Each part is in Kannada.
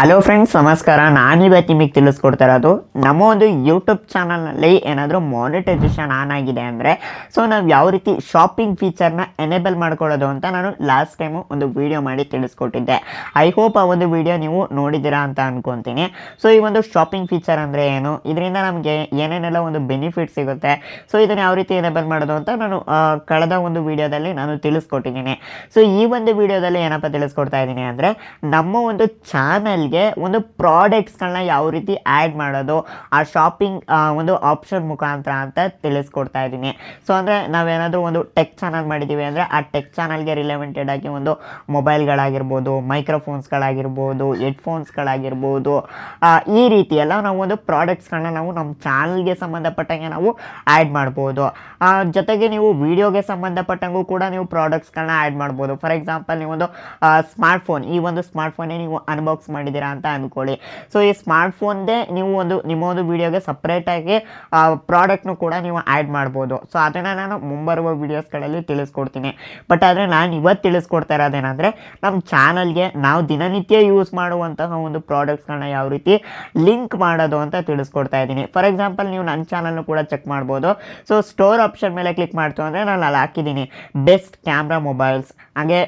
ಹಲೋ ಫ್ರೆಂಡ್ಸ್ ನಮಸ್ಕಾರ. ನಾನಿವತ್ತು ನಿಮಗೆ ತಿಳಿಸ್ಕೊಡ್ತಾ ಇರೋದು. ನಮ್ಮ ಒಂದು ಯೂಟ್ಯೂಬ್ ಚಾನಲ್ನಲ್ಲಿ ಏನಾದರೂ ಮಾನಿಟೈಸೇಷನ್ ಆನ್ ಆಗಿದೆ ಅಂದರೆ ಸೊ ನಾವು ಯಾವ ರೀತಿ ಶಾಪಿಂಗ್ ಫೀಚರ್ನ ಎನೇಬಲ್ ಮಾಡ್ಕೊಳ್ಳೋದು ಅಂತ ನಾನು ಲಾಸ್ಟ್ ಟೈಮು ಒಂದು ವಿಡಿಯೋ ಮಾಡಿ ತಿಳಿಸ್ಕೊಟ್ಟಿದ್ದೆ. ಐ ಹೋಪ್ ಆ ಒಂದು ವಿಡಿಯೋ ನೀವು ನೋಡಿದ್ದೀರಾ ಅಂತ ಅನ್ಕೊತೀನಿ. ಸೊ ಈ ಒಂದು ಶಾಪಿಂಗ್ ಫೀಚರ್ ಅಂದರೆ ಏನು? ಇದರಿಂದ ನಮಗೆ ಏನೇನೆಲ್ಲ ಒಂದು ಬೆನಿಫಿಟ್ ಸಿಗುತ್ತೆ? ಸೊ ಇದನ್ನು ಯಾವ ರೀತಿ ಎನೇಬಲ್ ಮಾಡೋದು ಅಂತ ನಾನು ಕಳೆದ ಒಂದು ವಿಡಿಯೋದಲ್ಲಿ ನಾನು ತಿಳಿಸ್ಕೊಟ್ಟಿದ್ದೀನಿ. ಸೊ ಈ ಒಂದು ವಿಡಿಯೋದಲ್ಲಿ ಏನಪ್ಪ ತಿಳಿಸ್ಕೊಡ್ತಾ ಇದ್ದೀನಿ ಅಂದರೆ, ನಮ್ಮ ಒಂದು ಚಾನಲ್ಗೆ ಒಂದು ಪ್ರಾಡಕ್ಟ್ಸ್ಗಳನ್ನ ಯಾವ ರೀತಿ ಆ್ಯಡ್ ಮಾಡೋದು, ಆ ಶಾಪಿಂಗ್ ಒಂದು ಆಪ್ಷನ್ ಮುಖಾಂತರ ಅಂತ ತಿಳಿಸ್ಕೊಡ್ತಾ ಇದ್ದೀನಿ. ಸೊ ಅಂದರೆ ನಾವೇನಾದರೂ ಒಂದು ಟೆಕ್ ಚಾನಲ್ ಮಾಡಿದ್ದೀವಿ ಅಂದರೆ ಆ ಟೆಕ್ ಚಾನಲ್ಗೆ ರಿಲೆವೆಂಟೆಡ್ ಆಗಿ ಒಂದು ಮೊಬೈಲ್ಗಳಾಗಿರ್ಬೋದು ಮೈಕ್ರೋಫೋನ್ಸ್ಗಳಾಗಿರ್ಬೋದು ಹೆಡ್ಫೋನ್ಸ್ಗಳಾಗಿರ್ಬೋದು ಈ ರೀತಿ ಎಲ್ಲ ನಾವು ಒಂದು ಪ್ರಾಡಕ್ಟ್ಸ್ಗಳನ್ನ ನಾವು ನಮ್ಮ ಚಾನಲ್ಗೆ ಸಂಬಂಧಪಟ್ಟಂಗೆ ನಾವು ಆ್ಯಡ್ ಮಾಡ್ಬೋದು. ಜೊತೆಗೆ ನೀವು ವಿಡಿಯೋಗೆ ಸಂಬಂಧಪಟ್ಟಂಗೂ ಕೂಡ ನೀವು ಪ್ರಾಡಕ್ಟ್ಸ್ಗಳನ್ನ ಆ್ಯಡ್ ಮಾಡ್ಬೋದು. ಫಾರ್ ಎಕ್ಸಾಂಪಲ್ ನೀವೊಂದು ಸ್ಮಾರ್ಟ್ಫೋನ್ ಈ ಒಂದು ಸ್ಮಾರ್ಟ್ಫೋನೇ ನೀವು ಅನ್ಬಾಕ್ಸ್ ಮಾಡಿದ್ದೀರಾ ಅಂತ ಅಂದ್ಕೊಳ್ಳಿ ಸೊ ಈ ಸ್ಮಾರ್ಟ್ ಫೋನ್ದೇ ನೀವು ಒಂದು, ನಿಮ್ಮ ಒಂದು ವಿಡಿಯೋಗೆ ಸಪ್ರೇಟಾಗಿ ಪ್ರಾಡಕ್ಟ್ನು ಕೂಡ ನೀವು ಆ್ಯಡ್ ಮಾಡ್ಬೋದು. ಸೊ ಅದನ್ನು ನಾನು ಮುಂಬರುವ ವೀಡಿಯೋಸ್ಗಳಲ್ಲಿ ತಿಳಿಸ್ಕೊಡ್ತೀನಿ. ಬಟ್ ಆದರೆ ನಾನು ಇವತ್ತು ತಿಳಿಸ್ಕೊಡ್ತಾ ಇರೋದೇನೆಂದರೆ ನಮ್ಮ ಚಾನಲ್ಗೆ ನಾವು ದಿನನಿತ್ಯ ಯೂಸ್ ಮಾಡುವಂತಹ ಒಂದು ಪ್ರಾಡಕ್ಟ್ಸ್ಗಳನ್ನ ಯಾವ ರೀತಿ ಲಿಂಕ್ ಮಾಡೋದು ಅಂತ ತಿಳಿಸ್ಕೊಡ್ತಾ ಇದ್ದೀನಿ. ಫಾರ್ ಎಕ್ಸಾಂಪಲ್ ನೀವು ನನ್ನ ಚಾನಲ್ನು ಕೂಡ ಚೆಕ್ ಮಾಡ್ಬೋದು. ಸೊ ಸ್ಟೋರ್ ಆಪ್ಷನ್ ಮೇಲೆ ಕ್ಲಿಕ್ ಮಾಡ್ತು ಅಂದರೆ ನಾನು ಅಲ್ಲಿ ಹಾಕಿದ್ದೀನಿ. ಬೆಸ್ಟ್ ಕ್ಯಾಮ್ರಾ ಮೊಬೈಲ್ಸ್ ಹಾಗೆ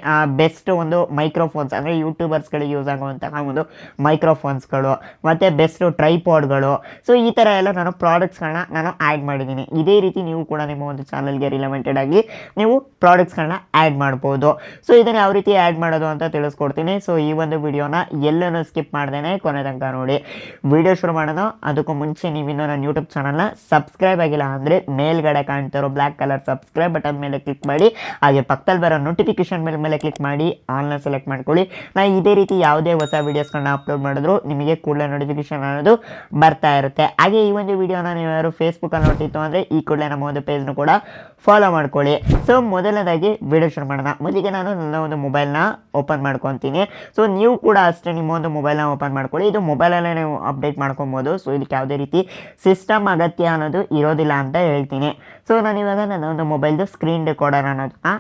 ಬೆಸ್ಟ್ ಒಂದು ಮೈಕ್ರೋಫೋನ್ಸ್ ಅಂದರೆ ಯೂಟ್ಯೂಬರ್ಸ್ಗಳಿಗೆ ಯೂಸ್ ಆಗುವಂತಹ ಒಂದು ಮೈಕ್ರೋಫೋನ್ಸ್ಗಳು ಮತ್ತು ಬೆಸ್ಟ್ ಟ್ರೈಪಾಡ್ಗಳು ಸೊ ಈ ಥರ ಎಲ್ಲ ನಾನು ಪ್ರಾಡಕ್ಟ್ಸ್ಗಳನ್ನ ನಾನು ಆ್ಯಡ್ ಮಾಡಿದ್ದೀನಿ. ಇದೇ ರೀತಿ ನೀವು ಕೂಡ ನಿಮ್ಮ ಒಂದು ಚಾನಲ್ಗೆ ರಿಲೆವೆಂಟೆಡ್ ಆಗಿ ನೀವು ಪ್ರಾಡಕ್ಟ್ಸ್ಗಳನ್ನ ಆ್ಯಡ್ ಮಾಡ್ಬೋದು. ಸೊ ಇದನ್ನು ಯಾವ ರೀತಿ ಆ್ಯಡ್ ಮಾಡೋದು ಅಂತ ತಿಳಿಸ್ಕೊಡ್ತೀನಿ. ಸೊ ಈ ಒಂದು ವಿಡಿಯೋನ ಎಲ್ಲನೂ ಸ್ಕಿಪ್ ಮಾಡ್ದೇನೆ ಕೊನೆ ತನಕ ನೋಡಿ. ವಿಡಿಯೋ ಶುರು ಮಾಡೋಣ. ಅದಕ್ಕೂ ಮುಂಚೆ ನೀವಿನ್ನೂ ನನ್ನ ಯೂಟ್ಯೂಬ್ ಚಾನಲ್ನ ಸಬ್ಸ್ಕ್ರೈಬ್ ಆಗಿಲ್ಲ ಅಂದರೆ ಮೇಲ್ಗಡೆ ಕಾಣ್ತಿರೋ ಬ್ಲ್ಯಾಕ್ ಕಲರ್ ಸಬ್ಸ್ಕ್ರೈಬ್ ಬಟನ್ ಮೇಲೆ ಕ್ಲಿಕ್ ಮಾಡಿ. ಹಾಗೆ ಪಕ್ಕದಲ್ಲಿ ಬರೋ ನೋಟಿಫಿಕೇಶನ್ ಮೇಲೆ ಮೇಲೆ ಕ್ಲಿಕ್ ಮಾಡಿ. ಆನ್ಲೈನ್ ಸೆಲೆಕ್ಟ್ ಮಾಡ್ಕೊಳ್ಳಿ. ನಾನು ಇದೇ ರೀತಿ ಯಾವುದೇ ಹೊಸ ವೀಡಿಯೋಸ್ಗಳನ್ನ ಅಪ್ಲೋಡ್ ಮಾಡಿದ್ರು, ನಿಮಗೆ ಕೂಡಲೇ ನೋಟಿಫಿಕೇಶನ್ ಅನ್ನೋದು ಬರ್ತಾ ಇರುತ್ತೆ. ಹಾಗೆ ಈ ಒಂದು ವಿಡಿಯೋನ ನೀವು ಯಾರು ಫೇಸ್ಬುಕ್ಕಲ್ಲಿ ನೋಡ್ತಿತ್ತು ಅಂದರೆ ಈ ಕೂಡಲೇ ನಮ್ಮ ಒಂದು ಪೇಜ್ನು ಕೂಡ ಫಾಲೋ ಮಾಡ್ಕೊಳ್ಳಿ. ಸೊ ಮೊದಲನೇದಾಗಿ ವಿಡಿಯೋ ಶುರು ಮಾಡೋಣ. ಮೊದಲಿಗೆ ನಾನು ನನ್ನ ಒಂದು ಮೊಬೈಲ್ನ ಓಪನ್ ಮಾಡ್ಕೊತೀನಿ. ಸೊ ನೀವು ಕೂಡ ಅಷ್ಟೇ ನಿಮ್ಮ ಒಂದು ಮೊಬೈಲ್ನ ಓಪನ್ ಮಾಡ್ಕೊಳ್ಳಿ. ಇದು ಮೊಬೈಲಲ್ಲೇ ನೀವು ಅಪ್ಡೇಟ್ ಮಾಡ್ಕೊಬೋದು. ಸೊ ಇದಕ್ಕೆ ಯಾವುದೇ ರೀತಿ ಸಿಸ್ಟಮ್ ಅಗತ್ಯ ಅನ್ನೋದು ಇರೋದಿಲ್ಲ ಅಂತ ಹೇಳ್ತೀನಿ. ಸೊ ನಾನು ಇವಾಗ ನನ್ನ ಒಂದು ಮೊಬೈಲ್ದು ಸ್ಕ್ರೀನ್ ರೆಕಾರ್ಡರ್ ಅನ್ನೋದನ್ನ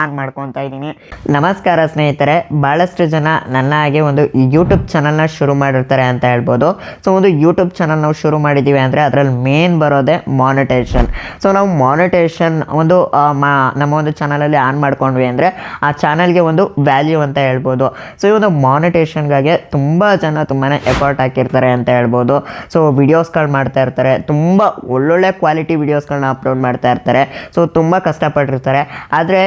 ಆನ್ ಮಾಡ್ಕೊತಾ ಇದ್ದೀನಿ. ನಮಸ್ಕಾರ ಸ್ನೇಹಿತರೆ ಭಾಳಷ್ಟು ಜನ ನನ್ನ ಹಾಗೆ ಒಂದು ಯೂಟ್ಯೂಬ್ ಚಾನಲ್ನ ಶುರು ಮಾಡಿರ್ತಾರೆ ಅಂತ ಹೇಳ್ಬೋದು. ಸೊ ಒಂದು ಯೂಟ್ಯೂಬ್ ಚಾನಲ್ ನಾವು ಶುರು ಮಾಡಿದ್ದೀವಿ ಅಂದರೆ ಅದರಲ್ಲಿ ಮೇನ್ ಬರೋದೇ ಮಾನಿಟೇಷನ್ ಸೊ ನಾವು ಮಾನಿಟೇಷನ್ ಒಂದು ಮಾ, ನಮ್ಮ ಒಂದು ಚಾನಲಲ್ಲಿ ಆನ್ ಮಾಡ್ಕೊಂಡ್ವಿ ಅಂದರೆ ಆ ಚಾನಲ್ಗೆ ಒಂದು ವ್ಯಾಲ್ಯೂ ಅಂತ ಹೇಳ್ಬೋದು. ಸೊ ಈ ಒಂದು ಮಾನಿಟೇಷನ್ಗಾಗಿ ತುಂಬ ಜನ ತುಂಬಾ ಎಫರ್ಟ್ ಹಾಕಿರ್ತಾರೆ ಅಂತ ಹೇಳ್ಬೋದು. ಸೊ ವಿಡಿಯೋಸ್ಗಳು ಮಾಡ್ತಾ ಇರ್ತಾರೆ. ತುಂಬ ಒಳ್ಳೊಳ್ಳೆ ಕ್ವಾಲಿಟಿ ವಿಡಿಯೋಸ್ಗಳನ್ನ ಅಪ್ಲೋಡ್ ಮಾಡ್ತಾ ಇರ್ತಾರೆ. ಸೊ ತುಂಬ ಕಷ್ಟಪಟ್ಟಿರ್ತಾರೆ. ಆದರೆ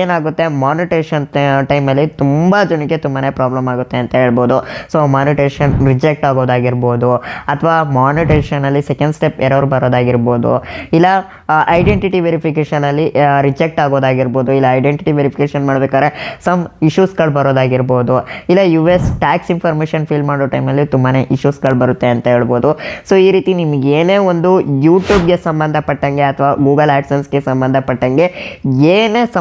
ಏನಾಗುತ್ತೆ? ಮಾನಿಟೇಷನ್ ಟೈಮಲ್ಲಿ ತುಂಬ ಜನಕ್ಕೆ ತುಂಬಾ ಪ್ರಾಬ್ಲಮ್ ಆಗುತ್ತೆ ಅಂತ ಹೇಳ್ಬೋದು. ಸೊ ಮಾನಿಟೇಷನ್ ರಿಜೆಕ್ಟ್ ಆಗೋದಾಗಿರ್ಬೋದು, ಅಥವಾ ಮಾನಿಟೇಷನಲ್ಲಿ ಸೆಕೆಂಡ್ ಸ್ಟೆಪ್ ಎರರ್ ಬರೋದಾಗಿರ್ಬೋದು, ಇಲ್ಲ ಐಡೆಂಟಿಟಿ ವೆರಿಫಿಕೇಷನಲ್ಲಿ ರಿಜೆಕ್ಟ್ ಆಗೋದಾಗಿರ್ಬೋದು, ಇಲ್ಲ ಐಡೆಂಟಿಟಿ ವೆರಿಫಿಕೇಷನ್ ಮಾಡಬೇಕಾದ್ರೆ ಸಮ್ ಇಶ್ಯೂಸ್ಗಳು ಬರೋದಾಗಿರ್ಬೋದು, ಇಲ್ಲ U S tax information fill ಮಾಡೋ ಟೈಮಲ್ಲಿ ತುಂಬಾ ಇಶ್ಯೂಸ್ಗಳು ಬರುತ್ತೆ ಅಂತ ಹೇಳ್ಬೋದು. ಸೊ ಈ ರೀತಿ ನಿಮ್ಗೆ ಏನೇ ಒಂದು ಯೂಟ್ಯೂಬ್ಗೆ ಸಂಬಂಧಪಟ್ಟಂಗೆ ಅಥವಾ ಗೂಗಲ್ ಆ್ಯಡ್ಸನ್ಸ್ಗೆ ಸಂಬಂಧಪಟ್ಟಂಗೆ ಏನೇ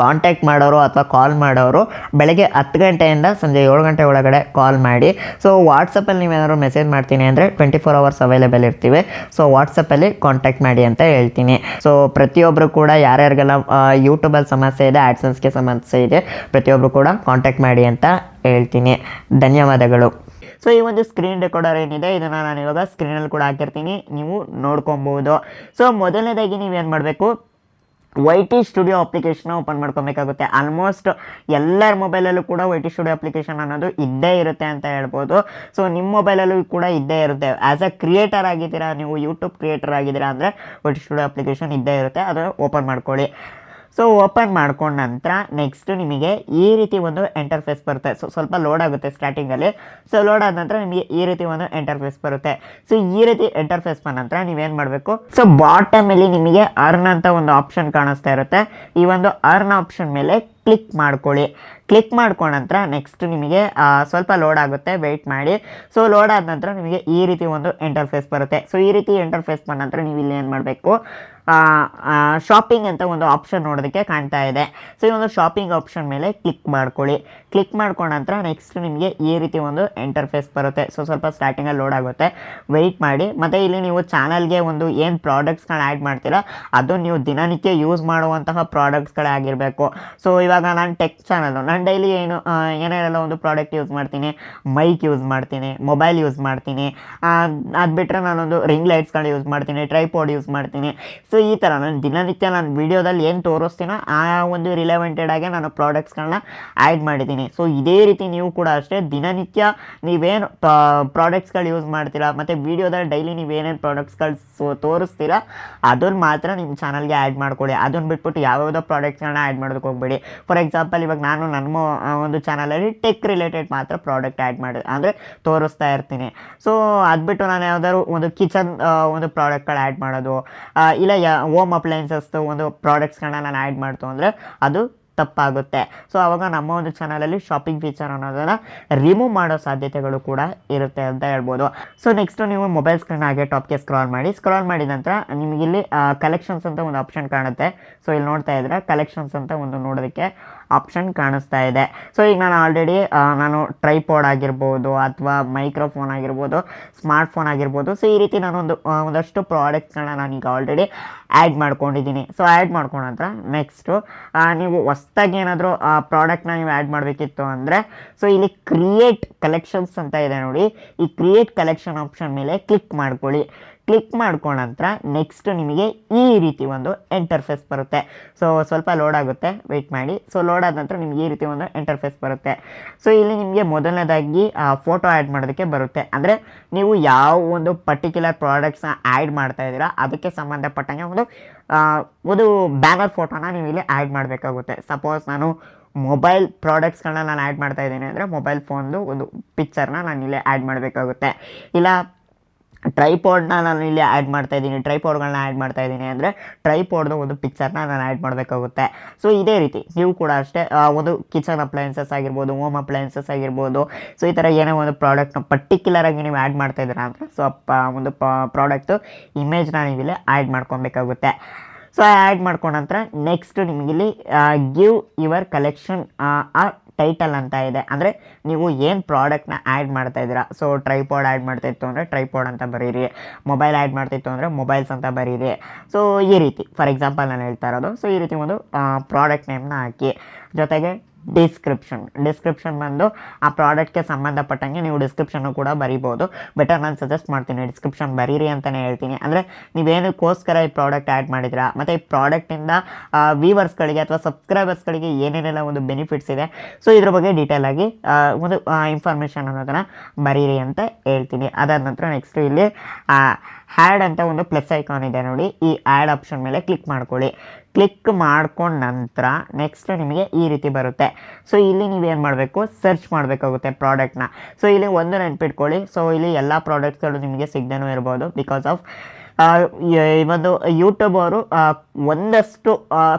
ಕಾಂಟ್ಯಾಕ್ಟ್ ಮಾಡೋರು ಅಥವಾ ಕಾಲ್ ಮಾಡೋರು ಬೆಳಗ್ಗೆ ಹತ್ತು ಗಂಟೆಯಿಂದ ಸಂಜೆ ಏಳು ಗಂಟೆ ಒಳಗಡೆ ಕಾಲ್ ಮಾಡಿ. ಸೊ ವಾಟ್ಸಪ್ಪಲ್ಲಿ ನೀವೇನಾದ್ರು ಮೆಸೇಜ್ ಮಾಡ್ತೀನಿ ಅಂದರೆ ಟ್ವೆಂಟಿ ಫೋರ್ ಅವರ್ಸ್ ಅವೈಲೇಬಲ್ ಇರ್ತೀವಿ ಸೊ ವಾಟ್ಸಪ್ಪಲ್ಲಿ ಕಾಂಟ್ಯಾಕ್ಟ್ ಮಾಡಿ ಅಂತ ಹೇಳ್ತೀನಿ. ಸೊ ಪ್ರತಿಯೊಬ್ಬರು ಕೂಡ ಯಾರ್ಯಾರಿಗೆಲ್ಲ ಯೂಟ್ಯೂಬಲ್ಲಿ ಸಮಸ್ಯೆ ಇದೆ ಆ್ಯಡ್ಸನ್ಸ್ಗೆ ಸಮಸ್ಯೆ ಇದೆ ಪ್ರತಿಯೊಬ್ಬರು ಕೂಡ ಕಾಂಟ್ಯಾಕ್ಟ್ ಮಾಡಿ ಅಂತ ಹೇಳ್ತೀನಿ. ಧನ್ಯವಾದಗಳು. ಸೊ ಈ ಒಂದು ಸ್ಕ್ರೀನ್ ರೆಕಾರ್ಡರ್ ಏನಿದೆ, ಇದನ್ನು ನಾನು ಇವಾಗ ಸ್ಕ್ರೀನಲ್ಲಿ ಕೂಡ ಹಾಕಿರ್ತೀನಿ. ನೀವು ನೋಡ್ಕೊಬೋದು. ಸೊ ಮೊದಲನೇದಾಗಿ ನೀವೇನು ಮಾಡಬೇಕು? Y T studio application open ಮಾಡ್ಕೊಬೇಕಾಗುತ್ತೆ. Almost ಎಲ್ಲರ ಮೊಬೈಲಲ್ಲೂ ಕೂಡ ವೈ ಟಿ ಸ್ಟುಡಿಯೋ ಅಪ್ಲಿಕೇಶನ್ ಅನ್ನೋದು ಇದ್ದೇ ಇರುತ್ತೆ ಅಂತ ಹೇಳ್ಬೋದು. ಸೊ ನಿಮ್ಮ ಮೊಬೈಲಲ್ಲೂ ಕೂಡ ಇದ್ದೇ ಇರುತ್ತೆ. ಆ್ಯಸ್ ಅ ಕ್ರಿಯೇಟರ್ ಆಗಿದ್ದೀರಾ, ನೀವು ಯೂಟ್ಯೂಬ್ ಕ್ರಿಯೇಟರ್ ಆಗಿದ್ದೀರಾ ಅಂದರೆ ವೈ ಟಿ ಸ್ಟುಡಿಯೋ ಅಪ್ಲಿಕೇಶನ್ ಇದ್ದೇ ಇರುತ್ತೆ. ಅದು ಓಪನ್ ಮಾಡ್ಕೊಳ್ಳಿ. ಸೊ ಓಪನ್ ಮಾಡ್ಕೊಂಡ ನಂತರ ನೆಕ್ಸ್ಟ್ ನಿಮಗೆ ಈ ರೀತಿ ಒಂದು ಎಂಟರ್ಫೇಸ್ ಬರುತ್ತೆ. ಸೊ ಸ್ವಲ್ಪ ಲೋಡ್ ಆಗುತ್ತೆ ಸ್ಟಾರ್ಟಿಂಗಲ್ಲಿ ಸೊ ಲೋಡ್ ಆದ ನಂತರ ನಿಮಗೆ ಈ ರೀತಿ ಒಂದು ಎಂಟರ್ಫೇಸ್ ಬರುತ್ತೆ. ಸೊ ಈ ರೀತಿ ಎಂಟರ್ಫೇಸ್ ಬಂದ ನಂತರ ನೀವೇನು ಮಾಡಬೇಕು? ಸೊ ಬಾಟಮಲ್ಲಿ ನಿಮಗೆ ಅರ್ನ್ ಅಂತ ಒಂದು ಆಪ್ಷನ್ ಕಾಣಿಸ್ತಾ ಇರುತ್ತೆ. ಈ ಒಂದು ಅರ್ನ್ ಆಪ್ಷನ್ ಮೇಲೆ ಕ್ಲಿಕ್ ಮಾಡ್ಕೊಳ್ಳಿ. ಕ್ಲಿಕ್ ಮಾಡ್ಕೊಂಡ ನಂತರ ನೆಕ್ಸ್ಟ್ ನಿಮಗೆ ಸ್ವಲ್ಪ ಲೋಡ್ ಆಗುತ್ತೆ. ವೆಯ್ಟ್ ಮಾಡಿ. ಸೊ ಲೋಡ್ ಆದ ನಂತರ ನಿಮಗೆ ಈ ರೀತಿ ಒಂದು ಇಂಟರ್ಫೇಸ್ ಬರುತ್ತೆ. ಸೊ ಈ ರೀತಿ ಇಂಟರ್ಫೇಸ್ ಬಂದ ನಂತರ ನೀವು ಇಲ್ಲಿ ಏನು ಮಾಡಬೇಕು? ಶಾಪಿಂಗ್ ಅಂತ ಒಂದು ಆಪ್ಷನ್ ನೋಡೋದಕ್ಕೆ ಕಾಣ್ತಾ ಇದೆ. ಸೊ ಈ ಒಂದು ಶಾಪಿಂಗ್ ಆಪ್ಷನ್ ಮೇಲೆ ಕ್ಲಿಕ್ ಮಾಡ್ಕೊಳ್ಳಿ. ಕ್ಲಿಕ್ ಮಾಡ್ಕೊಂಡ ನಂತರ ನೆಕ್ಸ್ಟ್ ನಿಮಗೆ ಈ ರೀತಿ ಒಂದು ಇಂಟರ್ಫೇಸ್ ಬರುತ್ತೆ. ಸೊ ಸ್ವಲ್ಪ ಸ್ಟಾರ್ಟಿಂಗಲ್ಲಿ ಲೋಡ್ ಆಗುತ್ತೆ. ವೆಯ್ಟ್ ಮಾಡಿ. ಮತ್ತು ಇಲ್ಲಿ ನೀವು ಚಾನಲ್ಗೆ ಒಂದು ಏನು ಪ್ರಾಡಕ್ಟ್ಸ್ಗಳನ್ನ ಆ್ಯಡ್ ಮಾಡ್ತೀರಾ ಅದು ನೀವು ದಿನನಿತ್ಯ ಯೂಸ್ ಮಾಡುವಂತಹ ಪ್ರಾಡಕ್ಟ್ಸ್ಗಳೇ ಆಗಿರಬೇಕು. ಸೊ ಇವಾಗ ನಾನು ಟೆಕ್ ಚಾನಲು ನಾನು ಡೈಲಿ ಏನು ಏನೇನೆಲ್ಲ ಒಂದು ಪ್ರಾಡಕ್ಟ್ ಯೂಸ್ ಮಾಡ್ತೀನಿ ಮೈಕ್ ಯೂಸ್ ಮಾಡ್ತೀನಿ ಮೊಬೈಲ್ ಯೂಸ್ ಮಾಡ್ತೀನಿ ಅದು ಬಿಟ್ಟರೆ ನಾನೊಂದು ರಿಂಗ್ ಲೈಟ್ಸ್ಗಳು ಯೂಸ್ ಮಾಡ್ತೀನಿ ಟ್ರೈಪೋಡ್ ಯೂಸ್ ಮಾಡ್ತೀನಿ. ಸೊ ಈ ಥರ ನಾನು ದಿನನಿತ್ಯ ನಾನು ವೀಡಿಯೋದಲ್ಲಿ ಏನು ತೋರಿಸ್ತೀನೋ ಆ ಒಂದು ರಿಲೆವೆಂಟೆಡ್ ಆಗಿ ನಾನು ಪ್ರಾಡಕ್ಟ್ಸ್ಗಳನ್ನ ಆ್ಯಡ್ ಮಾಡಿದ್ದೀನಿ. ಸೊ ಇದೇ ರೀತಿ ನೀವು ಕೂಡ ಅಷ್ಟೇ ದಿನನಿತ್ಯ ನೀವೇನು ಪ್ರಾಡಕ್ಟ್ಸ್ಗಳು ಯೂಸ್ ಮಾಡ್ತೀರಾ, ಮತ್ತು ವೀಡಿಯೋದಲ್ಲಿ ಡೈಲಿ ನೀವೇನೇನು ಪ್ರಾಡಕ್ಟ್ಸ್ಗಳು ತೋರಿಸ್ತೀರಾ ಅದನ್ನು ಮಾತ್ರ ನಿಮ್ಮ ಚಾನಲ್ಗೆ ಆ್ಯಡ್ ಮಾಡ್ಕೊಳ್ಳಿ. ಅದನ್ನು ಬಿಟ್ಬಿಟ್ಟು ಯಾವ್ಯಾವುದೋ ಪ್ರಾಡಕ್ಟ್ಸ್ಗಳನ್ನ ಆ್ಯಡ್ ಮಾಡೋದಕ್ಕೆ ಹೋಗ್ಬೇಡಿ. ಫಾರ್ ಎಕ್ಸಾಂಪಲ್ ಇವಾಗ ನಾನು ನನ್ನ ಒಂದು ಚಾನಲಲ್ಲಿ ಟೆಕ್ ರಿಲೇಟೆಡ್ ಮಾತ್ರ ಪ್ರಾಡಕ್ಟ್ ಆ್ಯಡ್ ಮಾಡಿ, ಅಂದರೆ ತೋರಿಸ್ತಾ ಇರ್ತೀನಿ. ಸೊ ಅದು ಬಿಟ್ಟು ನಾನು ಯಾವುದಾದ್ರು ಒಂದು ಕಿಚನ್ ಒಂದು ಪ್ರಾಡಕ್ಟ್ಗಳು ಆ್ಯಡ್ ಮಾಡೋದು ಇಲ್ಲ ಯಾ ಹೋಮ್ ಅಪ್ಲೈನ್ಸಸ್ದು ಒಂದು ಪ್ರಾಡಕ್ಟ್ಸ್ಗಳನ್ನ ನಾನು ಆ್ಯಡ್ ಮಾಡ್ತು ಅಂದರೆ ಅದು ತಪ್ಪಾಗುತ್ತೆ. ಸೊ ಆವಾಗ ನಮ್ಮ ಒಂದು ಚಾನಲಲ್ಲಿ ಶಾಪಿಂಗ್ ಫೀಚರ್ ಅನ್ನೋದನ್ನು ರಿಮೂವ್ ಮಾಡೋ ಸಾಧ್ಯತೆಗಳು ಕೂಡ ಇರುತ್ತೆ ಅಂತ ಹೇಳ್ಬೋದು. ಸೊ ನೆಕ್ಸ್ಟ್ ನೀವು ಮೊಬೈಲ್ ಸ್ಕ್ರೀನ್ ಹಾಗೆ ಟಾಪ್ಗೆ ಸ್ಕ್ರಾಲ್ ಮಾಡಿ ಸ್ಕ್ರಾಲ್ ಮಾಡಿದ ನಂತರ ನಿಮಗಿಲ್ಲಿ ಕಲೆಕ್ಷನ್ಸ್ ಅಂತ ಒಂದು ಆಪ್ಷನ್ ಕಾಣುತ್ತೆ. ಸೊ ಇಲ್ಲಿ ನೋಡ್ತಾ ಇದ್ರೆ ಕಲೆಕ್ಷನ್ಸ್ ಅಂತ ಒಂದು ನೋಡೋದಕ್ಕೆ ಆಪ್ಷನ್ ಕಾಣಿಸ್ತಾ ಇದೆ. ಸೊ ಈಗ ನಾನು ಆಲ್ರೆಡಿ ನಾನು ಟ್ರೈಪೋಡ್ ಆಗಿರ್ಬೋದು ಅಥವಾ ಮೈಕ್ರೋಫೋನ್ ಆಗಿರ್ಬೋದು ಸ್ಮಾರ್ಟ್ಫೋನ್ ಆಗಿರ್ಬೋದು ಸೊ ಈ ರೀತಿ ನಾನೊಂದು ಆ, ಒಂದಷ್ಟು ಪ್ರಾಡಕ್ಟ್ಸ್ಗಳನ್ನ ನಾನೀಗ ಆಲ್ರೆಡಿ ಆ್ಯಡ್ ಮಾಡ್ಕೊಂಡಿದ್ದೀನಿ. ಸೊ ಆ್ಯಡ್ ಮಾಡ್ಕೊಂಡ ನಂತರ ನೆಕ್ಸ್ಟು ನೀವು ಹೊಸ್ದಾಗಿ ಏನಾದರೂ ಪ್ರಾಡಕ್ಟ್ನ ನೀವು ಆ್ಯಡ್ ಮಾಡಬೇಕಿತ್ತು ಅಂದರೆ ಸೊ ಇಲ್ಲಿ ಕ್ರಿಯೇಟ್ ಕಲೆಕ್ಷನ್ಸ್ ಅಂತ ಇದೆ ನೋಡಿ. ಈ ಕ್ರಿಯೇಟ್ ಕಲೆಕ್ಷನ್ ಆಪ್ಷನ್ ಮೇಲೆ ಕ್ಲಿಕ್ ಮಾಡ್ಕೊಳ್ಳಿ. ಕ್ಲಿಕ್ ಮಾಡ್ಕೊಂಡ ನಂತರ ನೆಕ್ಸ್ಟ್ ನಿಮಗೆ ಈ ರೀತಿ ಒಂದು ಎಂಟರ್ಫೇಸ್ ಬರುತ್ತೆ. ಸೊ ಸ್ವಲ್ಪ ಲೋಡ್ ಆಗುತ್ತೆ. ವೆಯ್ಟ್ ಮಾಡಿ. ಸೊ ಲೋಡ್ ಆದ ನಂತರ ನಿಮಗೆ ಈ ರೀತಿ ಒಂದು ಎಂಟರ್ಫೇಸ್ ಬರುತ್ತೆ. ಸೊ ಇಲ್ಲಿ ನಿಮಗೆ ಮೊದಲನೇದಾಗಿ ಫೋಟೋ ಆ್ಯಡ್ ಮಾಡೋದಕ್ಕೆ ಬರುತ್ತೆ. ಅಂದರೆ ನೀವು ಯಾವ ಒಂದು ಪರ್ಟಿಕ್ಯುಲರ್ ಪ್ರಾಡಕ್ಟ್ಸ್ನ ಆ್ಯಡ್ ಮಾಡ್ತಾ ಇದ್ದೀರಾ, ಅದಕ್ಕೆ ಸಂಬಂಧಪಟ್ಟಂಗೆ ಒಂದು ಒಂದು ಬ್ಯಾನರ್ ಫೋಟೋನ ನೀವು ಇಲ್ಲಿ ಆ್ಯಡ್ ಮಾಡಬೇಕಾಗುತ್ತೆ. ಸಪೋಸ್ ನಾನು ಮೊಬೈಲ್ ಪ್ರಾಡಕ್ಟ್ಸ್ಗಳನ್ನ ನಾನು ಆ್ಯಡ್ ಮಾಡ್ತಾ ಇದ್ದೀನಿ ಅಂದರೆ ಮೊಬೈಲ್ ಫೋನ್ದು ಒಂದು ಪಿಕ್ಚರ್ನ ನಾನು ಇಲ್ಲಿ ಆ್ಯಡ್ ಮಾಡಬೇಕಾಗುತ್ತೆ. ಇಲ್ಲ ಟ್ರೈಪೋಡ್ನ ನಾನು ಇಲ್ಲಿ ಆ್ಯಡ್ ಮಾಡ್ತಾ ಇದ್ದೀನಿ. ಟ್ರೈಪೋಡ್ಗಳನ್ನ ಆ್ಯಡ್ ಮಾಡ್ತಾ ಇದ್ದೀನಿ ಅಂದರೆ ಟ್ರೈಪಾಡ್ದು ಒಂದು ಪಿಕ್ಚರ್ನ ನಾನು ಆ್ಯಡ್ ಮಾಡಬೇಕಾಗುತ್ತೆ. ಸೊ ಇದೇ ರೀತಿ. ನೀವು ಕೂಡ ಅಷ್ಟೇ ಒಂದು ಕಿಚನ್ ಅಪ್ಲಯನ್ಸಸ್ ಆಗಿರ್ಬೋದು ಹೋಮ್ ಅಪ್ಲಯನ್ಸಸ್ ಆಗಿರ್ಬೋದು ಸೊ ಈ ಥರ ಏನೋ ಒಂದು ಪ್ರಾಡಕ್ಟ್ನ ಪರ್ಟಿಕ್ಯುಲರ್ ಆಗಿ ನೀವು ಆ್ಯಡ್ ಮಾಡ್ತಾ ಇದ್ದೀರಾ ಅಂದರೆ ಸೊ ಒಂದು ಪ್ರಾಡಕ್ಟು ಇಮೇಜ್ನ ನೀವು ಇಲ್ಲಿ ಆ್ಯಡ್ ಮಾಡ್ಕೊಬೇಕಾಗುತ್ತೆ ಸೊ ಆ್ಯಡ್ ಮಾಡ್ಕೊಂಡ ನಂತರ next ನಿಮಗಿಲ್ಲಿ give your collection a title ಅಂತ ಇದೆ. ಅಂದರೆ ನೀವು ಏನು ಪ್ರಾಡಕ್ಟ್ನ ಆ್ಯಡ್ ಮಾಡ್ತಾ ಇದ್ದೀರಾ? ಸೊ ಟ್ರೈಪಾಡ್ ಆ್ಯಡ್ ಮಾಡ್ತಾ ಇತ್ತು ಅಂದರೆ ಟ್ರೈಪಾಡ್ ಅಂತ ಬರೀರಿ. ಮೊಬೈಲ್ ಆ್ಯಡ್ ಮಾಡ್ತಿತ್ತು ಅಂದರೆ ಮೊಬೈಲ್ಸ್ ಅಂತ ಬರೀರಿ. ಸೊ ಈ ರೀತಿ. ಫಾರ್ ಎಕ್ಸಾಂಪಲ್ ನಾನು ಹೇಳ್ತಾ ಇರೋದು. ಸೊ ಈ ರೀತಿ ಒಂದು ಪ್ರಾಡಕ್ಟ್ ನೇಮ್ನ ಹಾಕಿ. ಜೊತೆಗೆ ಡಿಸ್ಕ್ರಿಪ್ಷನ್ ಡಿಸ್ಕ್ರಿಪ್ಷನ್ ಬಂದು ಆ ಪ್ರಾಡಕ್ಟ್ಗೆ ಸಂಬಂಧಪಟ್ಟಂಗೆ ನೀವು ಡಿಸ್ಕ್ರಿಪ್ಷನ್ನು ಕೂಡ ಬರಿಬೋದು ಬೆಟರ್ ನಾನು ಸಜೆಸ್ಟ್ ಮಾಡ್ತೀನಿ. ಡಿಸ್ಕ್ರಿಪ್ಷನ್ ಬರೀರಿ ಅಂತಲೇ ಹೇಳ್ತೀನಿ. ಅಂದರೆ ನೀವೇನಕ್ಕೋಸ್ಕರ ಈ ಪ್ರಾಡಕ್ಟ್ ಆ್ಯಡ್ ಮಾಡಿದ್ರಾ ಮತ್ತು ಈ ಪ್ರಾಡಕ್ಟಿಂದ ವ್ಯೂವರ್ಸ್ಗಳಿಗೆ ಅಥವಾ ಸಬ್ಸ್ಕ್ರೈಬರ್ಸ್ಗಳಿಗೆ ಏನೇನೆಲ್ಲ ಒಂದು ಬೆನಿಫಿಟ್ಸ್ ಇದೆ? ಸೊ ಇದ್ರ ಬಗ್ಗೆ ಡೀಟೇಲ್ ಆಗಿ ಆ, ಒಂದು ಇನ್ಫಾರ್ಮೇಷನ್ ಅನ್ನೋದನ್ನು ಬರೀರಿ ಅಂತ ಹೇಳ್ತೀನಿ. ಅದಾದ ನಂತರ ನೆಕ್ಸ್ಟ್ ಇಲ್ಲಿ ಹ್ಯಾಡ್ ಅಂತ ಒಂದು ಪ್ಲಸ್ ಐಕಾನ್ ಇದೆ ನೋಡಿ. ಈ ಆ್ಯಡ್ ಆಪ್ಷನ್ ಮೇಲೆ ಕ್ಲಿಕ್ ಮಾಡ್ಕೊಳ್ಳಿ. ಕ್ಲಿಕ್ ಮಾಡ್ಕೊಂಡ ನಂತರ ನೆಕ್ಸ್ಟ್ ನಿಮಗೆ ಈ ರೀತಿ ಬರುತ್ತೆ. ಸೊ ಇಲ್ಲಿ ನೀವೇನು ಮಾಡಬೇಕು? ಸರ್ಚ್ ಮಾಡಬೇಕಾಗುತ್ತೆ ಪ್ರಾಡಕ್ಟ್ನ ಸೊ ಇಲ್ಲಿ ಒಂದು ನೆನ್ಪಿಟ್ಕೊಳ್ಳಿ. ಸೊ ಇಲ್ಲಿ ಎಲ್ಲ ಪ್ರಾಡಕ್ಟ್ಸ್ಗಳು ನಿಮಗೆ ಸಿಗ್ದೇ ಇರ್ಬೋದು ಬಿಕಾಸ್ ಆಫ್ ಈ ಒಂದು ಯೂಟ್ಯೂಬ್ ಅವರು ಒಂದಷ್ಟು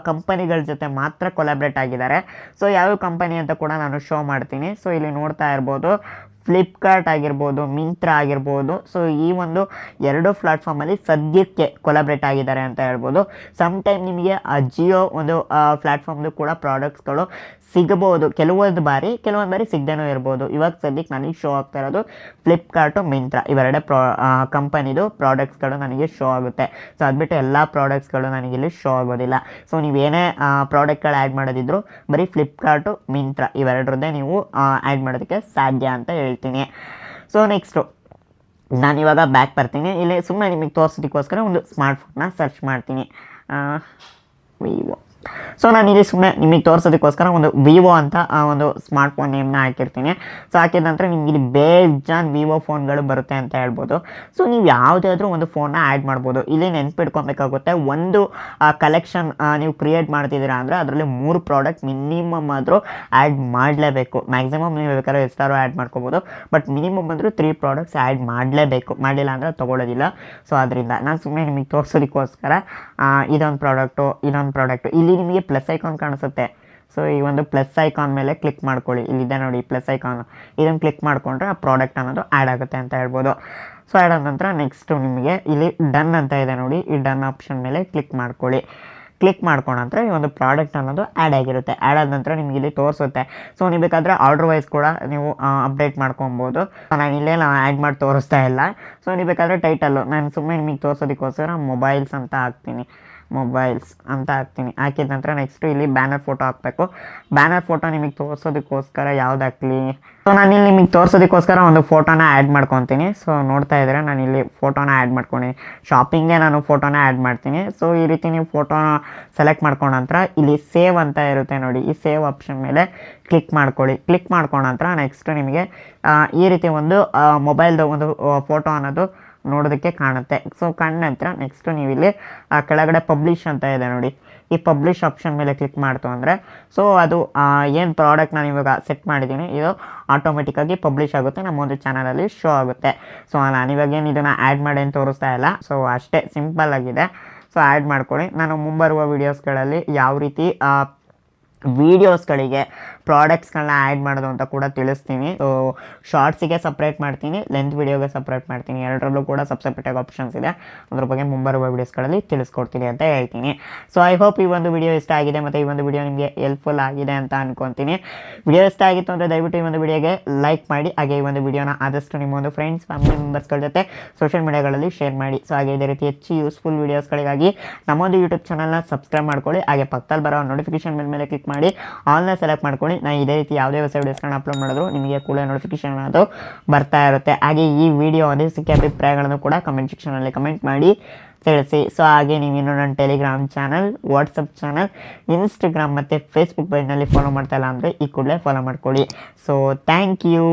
ಕಂಪನಿಗಳ ಜೊತೆ ಮಾತ್ರ ಕೊಲಾಬ್ರೇಟ್ ಆಗಿದ್ದಾರೆ. ಸೊ ಯಾವ ಕಂಪನಿ ಅಂತ ಕೂಡ ನಾನು ಶೋ ಮಾಡ್ತೀನಿ. ಸೊ ಇಲ್ಲಿ ನೋಡ್ತಾ ಇರ್ಬೋದು. ಫ್ಲಿಪ್ಕಾರ್ಟ್ ಆಗಿರ್ಬೋದು ಮಿಂತ್ರ ಆಗಿರ್ಬೋದು. ಸೊ ಈ ಒಂದು ಎರಡು ಪ್ಲಾಟ್ಫಾರ್ಮಲ್ಲಿ ಸದ್ಯಕ್ಕೆ ಕೊಲಾಬ್ರೇಟ್ ಆಗಿದ್ದಾರೆ ಅಂತ ಹೇಳ್ಬೋದು. ಸಮ್ ಟೈಮ್ ನಿಮಗೆ ಅಜಿಯೋ ಜಿಯೋ ಒಂದು ಪ್ಲ್ಯಾಟ್ಫಾರ್ಮ್ದು ಕೂಡ ಪ್ರಾಡಕ್ಟ್ಸ್ಗಳು ಸಿಗಬಹುದು. ಕೆಲವೊಂದು ಬಾರಿ ಕೆಲವೊಂದು ಬಾರಿ ಸಿಗದೇನೂ ಇರ್ಬೋದು. ಇವಾಗ ಸದ್ಯಕ್ಕೆ ನನಗೆ ಶೋ ಆಗ್ತಾ ಇರೋದು ಫ್ಲಿಪ್ಕಾರ್ಟು ಮಿಂತ್ರ ಇವೆರಡೇ ಪ್ರಾ ಕಂಪನಿದು ಪ್ರಾಡಕ್ಟ್ಸ್ಗಳು ನನಗೆ ಶೋ ಆಗುತ್ತೆ. ಸೊ ಅದ್ಬಿಟ್ಟು ಎಲ್ಲ ಪ್ರಾಡಕ್ಟ್ಸ್ಗಳು ನನಗೆ ಇಲ್ಲಿ ಶೋ ಆಗೋದಿಲ್ಲ. ಸೊ ನೀವೇನೇ ಪ್ರಾಡಕ್ಟ್ಗಳು ಆ್ಯಡ್ ಮಾಡೋದಿದ್ರು ಬರೀ ಫ್ಲಿಪ್ಕಾರ್ಟು ಮಿಂತ್ರ ಇವೆರಡರದ್ದೇ ನೀವು ಆ್ಯಡ್ ಮಾಡೋದಕ್ಕೆ ಸಾಧ್ಯ ಅಂತ ಹೇಳ್ತೀನಿ. ಸೊ ನೆಕ್ಸ್ಟು ಇವಾಗ ಬ್ಯಾಕ್ ಬರ್ತೀನಿ. ಇಲ್ಲಿ ಸುಮ್ಮನೆ ನಿಮಗೆ ತೋರಿಸೋದಕ್ಕೋಸ್ಕರ ಒಂದು ಸ್ಮಾರ್ಟ್ಫೋನ್ನ ಸರ್ಚ್ ಮಾಡ್ತೀನಿ. ವಿವೋ ಸೊ ನಾನು ಇಲ್ಲಿ ಸುಮ್ಮನೆ ನಿಮಗೆ ತೋರಿಸೋದಕ್ಕೋಸ್ಕರ ಒಂದು ವಿವೋ ಅಂತ ಆ, ಒಂದು ಸ್ಮಾರ್ಟ್ ಫೋನ್ ನೇಮ್ನ ಹಾಕಿರ್ತೀನಿ. ಸೊ ಹಾಕಿದ ನಂತರ ನಿಮ್ಗೆ ಇಲ್ಲಿ ಬೇಜಾನ್ ವಿವೋ ಫೋನ್ಗಳು ಬರುತ್ತೆ ಅಂತ ಹೇಳ್ಬೋದು. ಸೊ ನೀವು ಯಾವುದಾದ್ರೂ ಒಂದು ಫೋನ್ನ ಆ್ಯಡ್ ಮಾಡ್ಬೋದು. ಇಲ್ಲಿ ನೆನ್ಪಿಟ್ಕೊಬೇಕಾಗುತ್ತೆ ಒಂದು ಕಲೆಕ್ಷನ್ ನೀವು ಕ್ರಿಯೇಟ್ ಮಾಡ್ತಿದ್ದೀರಾ ಅಂದರೆ ಅದರಲ್ಲಿ ಮೂರು ಪ್ರಾಡಕ್ಟ್ ಮಿನಿಮಮ್ ಆದರೂ ಆ್ಯಡ್ ಮಾಡಲೇಬೇಕು. ಮ್ಯಾಕ್ಸಿಮಮ್ ನೀವು ಬೇಕಾದ್ರೆ ಎಷ್ಟಾರು ಆ್ಯಡ್ ಮಾಡ್ಕೋಬೋದು. ಬಟ್ ಮಿನಿಮಮ್ ಅಂದರೂ ತ್ರೀ ಪ್ರಾಡಕ್ಟ್ಸ್ ಆ್ಯಡ್ ಮಾಡಲೇಬೇಕು. ಮಾಡಲಿಲ್ಲ ಅಂದರೆ ತೊಗೊಳ್ಳೋದಿಲ್ಲ ಸೊ ಅದರಿಂದ ನಾನು ಸುಮ್ಮನೆ ನಿಮಗೆ ತೋರಿಸೋದಕ್ಕೋಸ್ಕರ ಇದೊಂದು ಪ್ರಾಡಕ್ಟು ಇನ್ನೊಂದು ಪ್ರಾಡಕ್ಟು ಇಲ್ಲಿ ನಿಮಗೆ ಪ್ಲಸ್ ಐಕಾನ್ ಕಾಣಿಸುತ್ತೆ. ಸೊ ಈ ಒಂದು ಪ್ಲಸ್ ಐಕಾನ್ ಮೇಲೆ ಕ್ಲಿಕ್ ಮಾಡ್ಕೊಳ್ಳಿ. ಇಲ್ಲಿದೆ ನೋಡಿ ಪ್ಲಸ್ ಐಕಾನ್ ಇದನ್ನು ಕ್ಲಿಕ್ ಮಾಡಿಕೊಂಡ್ರೆ ಆ ಪ್ರಾಡಕ್ಟ್ ಅನ್ನೋದು ಆ್ಯಡ್ ಆಗುತ್ತೆ ಅಂತ ಹೇಳ್ಬೋದು. ಸೊ ಆ್ಯಡ್ ಆದ ನಂತರ ನೆಕ್ಸ್ಟು ನಿಮಗೆ ಇಲ್ಲಿ ಡನ್ ಅಂತ ಇದೆ ನೋಡಿ. ಈ ಡನ್ ಆಪ್ಷನ್ ಮೇಲೆ ಕ್ಲಿಕ್ ಮಾಡ್ಕೊಳ್ಳಿ. ಕ್ಲಿಕ್ ಮಾಡ್ಕೊಂಡ್ರೆ ಈ ಒಂದು ಪ್ರಾಡಕ್ಟ್ ಅನ್ನೋದು ಆ್ಯಡ್ ಆಗಿರುತ್ತೆ. ಆ್ಯಡ್ ಆದ ನಂತರ ನಿಮಗೆ ಇಲ್ಲಿ ತೋರಿಸುತ್ತೆ. ಸೊ ನೀವು ಬೇಕಾದರೆ ಆರ್ಡರ್ ವೈಸ್ ಕೂಡ ನೀವು ಅಪ್ಡೇಟ್ ಮಾಡ್ಕೊಬೋದು. ನಾನು ಇಲ್ಲೇ ನಾನು ಆ್ಯಡ್ ಮಾಡಿ ತೋರಿಸ್ತಾ ಇಲ್ಲ. ಸೊ ನೀವು ಬೇಕಾದರೆ ಟೈಟಲ್ಲು ನಾನು ಸುಮ್ಮನೆ ನಿಮಗೆ ತೋರಿಸೋದಕ್ಕೋಸ್ಕರ ಮೊಬೈಲ್ಸ್ ಅಂತ ಹಾಕ್ತೀನಿ. ಮೊಬೈಲ್ಸ್ ಅಂತ ಹಾಕ್ತೀನಿ. ಹಾಕಿದ ನಂತರ ನೆಕ್ಸ್ಟು ಇಲ್ಲಿ ಬ್ಯಾನರ್ ಫೋಟೋ ಹಾಕಬೇಕು. ಬ್ಯಾನರ್ ಫೋಟೋ ನಿಮಗೆ ತೋರಿಸೋದಕ್ಕೋಸ್ಕರ ಯಾವ್ದು ಹಾಕ್ಲಿ ಸೊ ನಾನು ಇಲ್ಲಿ ನಿಮಗೆ ತೋರಿಸೋದಕ್ಕೋಸ್ಕರ ಒಂದು ಫೋಟೋನ ಆ್ಯಡ್ ಮಾಡ್ಕೊತೀನಿ. ಸೊ ನೋಡ್ತಾ ಇದ್ದರೆ ನಾನು ಇಲ್ಲಿ ಫೋಟೋನ ಆ್ಯಡ್ ಮಾಡ್ಕೊಂಡಿನಿ ಶಾಪಿಂಗ್ಗೆ ನಾನು ಫೋಟೋನ ಆ್ಯಡ್ ಮಾಡ್ತೀನಿ. ಸೊ ಈ ರೀತಿ ನೀವು ಫೋಟೋನ ಸೆಲೆಕ್ಟ್ ಮಾಡ್ಕೊಂಡ ನಂತರ ಇಲ್ಲಿ ಸೇವ್ ಅಂತ ಇರುತ್ತೆ ನೋಡಿ. ಈ ಸೇವ್ ಆಪ್ಷನ್ ಮೇಲೆ ಕ್ಲಿಕ್ ಮಾಡ್ಕೊಳ್ಳಿ. ಕ್ಲಿಕ್ ಮಾಡ್ಕೊಂಡ ನಂತರ ನೆಕ್ಸ್ಟ್ ನಿಮಗೆ ಈ ರೀತಿ ಒಂದು ಮೊಬೈಲ್ದು ಒಂದು ಫೋಟೋ ಅನ್ನೋದು ನೋಡೋದಕ್ಕೆ ಕಾಣುತ್ತೆ. ಸೊ ಕಂಡ ನಂತರ ನೆಕ್ಸ್ಟ್ ನೀವು ಇಲ್ಲಿ ಕೆಳಗಡೆ ಪಬ್ಲಿಷ್ ಅಂತ ಇದೆ ನೋಡಿ. ಈ ಪಬ್ಲಿಷ್ ಆಪ್ಷನ್ ಮೇಲೆ ಕ್ಲಿಕ್ ಮಾಡ್ತು ಅಂದರೆ ಸೊ ಅದು ಏನು ಪ್ರಾಡಕ್ಟ್ ನಾನು ಇವಾಗ ಸೆಟ್ ಮಾಡಿದ್ದೀನಿ, ಇದು ಆಟೋಮೆಟಿಕ್ಕಾಗಿ ಪಬ್ಲಿಷ್ ಆಗುತ್ತೆ, ನಮ್ಮ ಒಂದು ಚಾನಲಲ್ಲಿ ಶೋ ಆಗುತ್ತೆ. ಸೊ ನಾನು ಏನು ಇದನ್ನು ಆ್ಯಡ್ ಮಾಡಿ ಅಂತ ತೋರಿಸ್ತಾ ಇಲ್ಲ. ಸೊ ಅಷ್ಟೇ ಸಿಂಪಲ್ ಆಗಿದೆ. ಸೊ ಆ್ಯಡ್ ಮಾಡ್ಕೊಳ್ಳಿ. ನಾನು ಮುಂಬರುವ ವೀಡಿಯೋಸ್ಗಳಲ್ಲಿ ಯಾವ ರೀತಿ ವೀಡಿಯೋಸ್ಗಳಿಗೆ ಪ್ರಾಡಕ್ಟ್ಸ್ಗಳನ್ನ ಆ್ಯಡ್ ಮಾಡೋದು ಅಂತ ಕೂಡ ತಿಳಿಸ್ತೀನಿ. ಸೊ ಶಾರ್ಟ್ಸಿಗೆ ಸಪ್ರೇಟ್ ಮಾಡ್ತೀನಿ ಲೆಂತ್ ವೀಡಿಯೋಗೆ ಸಪ್ರೇಟ್ ಮಾಡ್ತೀನಿ. ಎರಡರಲ್ಲೂ ಕೂಡ ಆಗಿ ಆಪ್ಷನ್ಸ್ ಇದೆ. ಅದ್ರ ಬಗ್ಗೆ ಮುಂಬರುವ ವೀಡಿಯೋಸ್ಗಳಲ್ಲಿ ತಿಳಿಸ್ಕೊಡ್ತೀನಿ ಅಂತ ಹೇಳ್ತೀನಿ. ಸೊ ಐ ಹೋಪ್ ಈ ಒಂದು ವಿಡಿಯೋ ಇಷ್ಟ ಆಗಿದೆ ಮತ್ತು ಈ ಒಂದು ವಿಡಿಯೋ ನಿಮಗೆ ಹೆಲ್ಪ್ಫುಲ್ ಆಗಿದೆ ಅಂತ ಅನ್ಕೊತೀನಿ. ವಿಡಿಯೋ ಇಷ್ಟ ಆಗಿತ್ತು ಅಂದರೆ ದಯವಿಟ್ಟು ಈ ಒಂದು ವಿಡಿಯೋಗೆ ಲೈಕ್ ಮಾಡಿ. ಹಾಗೆ ಈ ಒಂದು ವಿಡಿಯೋನ ಆದಷ್ಟು ನಿಮ್ಮ ಒಂದು ಫ್ರೆಂಡ್ಸ್ ಫ್ಯಾಮಿಲಿ ಮೆಂಬರ್ಸ್ಗಳ ಜೊತೆ ಸೋಷಿಯಲ್ ಮೀಡಿಯಾಗಳಲ್ಲಿ ಶೇರ್ ಮಾಡಿ. ಸೊ ಹಾಗೆ ಇದೇ ರೀತಿ ಹೆಚ್ಚು ಯೂಸ್ಫುಲ್ ವೀಡಿಯೋಸ್ಗಳಿಗಾಗಿ ನಮ್ಮೊಂದು ಯೂಟ್ಯೂಬ್ ಚಾನಲ್ನ ಸಬ್ಸ್ಕ್ರೈಬ್ ಮಾಡ್ಕೊಳ್ಳಿ. ಹಾಗೆ ಪಕ್ಕದಲ್ಲಿ ಬರೋ ನೋಟಿಫಿಕೇಶನ್ ಮೇಲೆ ಕ್ಲಿಕ್ ಮಾಡಿ. ಆನ್ಲೈನ್ ಸೆಲೆಕ್ಟ್ ಮಾಡ್ಕೊಳ್ಳಿ. ನಾನು ಇದೇ ರೀತಿ ಯಾವುದೇ ಹೊಸ ವೀಡಿಯೋಸ್ಗಳನ್ನ ಅಪ್ಲೋಡ್ ಮಾಡಿದ್ರು ನಿಮಗೆ ಕೂಡ ನೋಟಿಫಿಕೇಶನ್ ಅದು ಬರ್ತಾ ಇರುತ್ತೆ. ಹಾಗೆ ಈ ವಿಡಿಯೋ ಅನಿಸಿಕೆ ಅಭಿಪ್ರಾಯಗಳನ್ನು ಕೂಡ ಕಮೆಂಟ್ ಸೆಕ್ಷನಲ್ಲಿ ಕಮೆಂಟ್ ಮಾಡಿ ತಿಳಿಸಿ. ಸೊ ಹಾಗೆ ನೀವಿನ್ನು ನನ್ನ Telegram channel WhatsApp channel Instagram ಮತ್ತು ಫೇಸ್ಬುಕ್ ಪೇಜ್ನಲ್ಲಿ ಫಾಲೋ ಮಾಡ್ತಾ ಇಲ್ಲ ಅಂದರೆ ಈ ಕೂಡಲೇ ಫಾಲೋ ಮಾಡ್ಕೊಳ್ಳಿ. So thank you